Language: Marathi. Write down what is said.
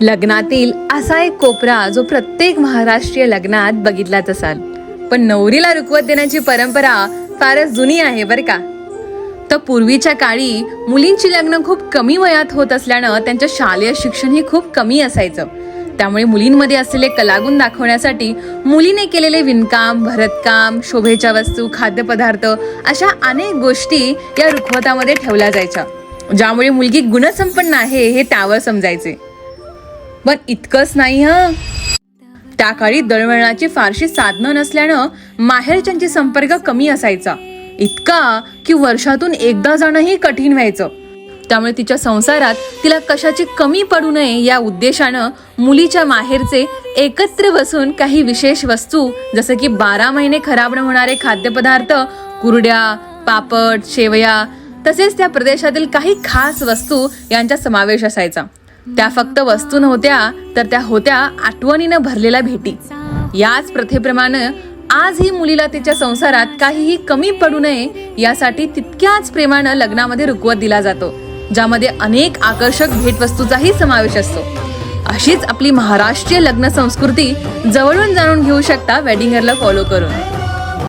लग्नातील असा एक कोपरा जो प्रत्येक महाराष्ट्रीय लग्नात बघितलाच असाल पण नवरीला रुकवत देण्याची परंपरा फारच जुनी आहे बरं का. तर पूर्वीच्या काळी मुलींची लग्न खूप कमी वयात होत असल्यानं त्यांचं शालेय शिक्षण हे खूप कमी असायचं. त्यामुळे मुलींमध्ये असलेले कलागुण दाखवण्यासाठी मुलीने केलेले विणकाम भरतकाम शोभेच्या वस्तू खाद्यपदार्थ अशा अनेक गोष्टी या रुखवतामध्ये ठेवल्या जायच्या. ज्यामुळे मुलगी गुणसंपन्न आहे हे त्यावर समजायचे. पण इतकंच नाही हं. त्या काळी दळवळणाची फारशी साधनं नसल्यानं माहेरच्यांची संपर्क कमी असायचा. इतका की वर्षातून एकदा जाणंही कठीण व्हायचं. त्यामुळे तिच्या संसारात तिला कशाची कमी पडू नये या उद्देशानं मुलीच्या माहेरचे एकत्र बसून काही विशेष वस्तू जसं की बारा महिने खराब न होणारे खाद्यपदार्थ कुरड्या पापड शेवया तसेच त्या प्रदेशातील काही खास वस्तू यांचा समावेश असायचा. त्या फक्त वस्तू नव्हत्या तर त्या होत्या आठवणीनं भरलेल्या भेटी. याच प्रथेप्रमाणे आजही मुलीला तिच्या संसारात काहीही कमी पडू नये यासाठी तितक्याच प्रेमानं लग्नामध्ये रुकवत दिला जातो ज्यामध्ये अनेक आकर्षक भेटवस्तूचाही समावेश असतो. अशीच आपली महाराष्ट्रीय लग्न संस्कृती जवळून जाणून घेऊ शकता वेडिंगरला फॉलो करून.